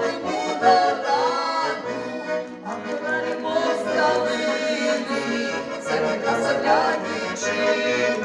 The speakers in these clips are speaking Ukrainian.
Thank you.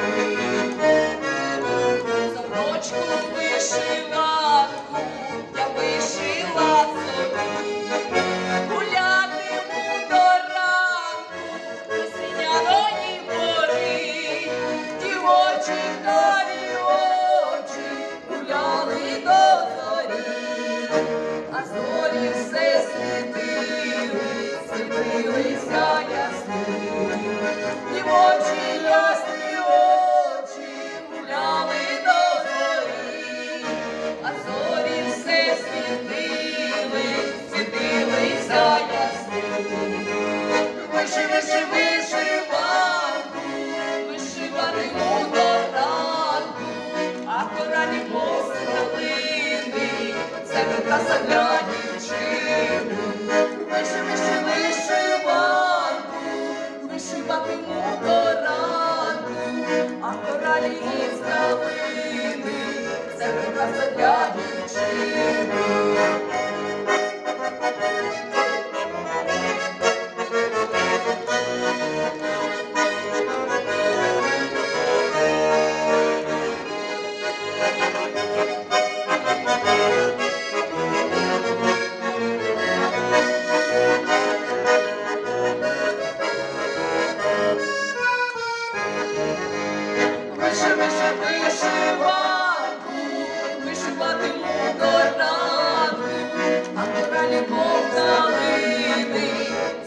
Далі із це прекрасно для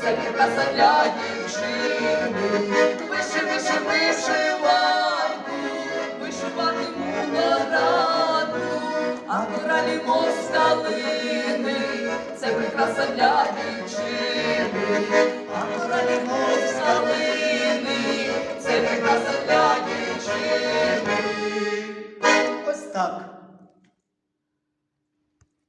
Це вітаса для дівчини, виши, виши, вишиванку, вишиватиму доранку, а коралі мосталини, це прикраса для дівчини.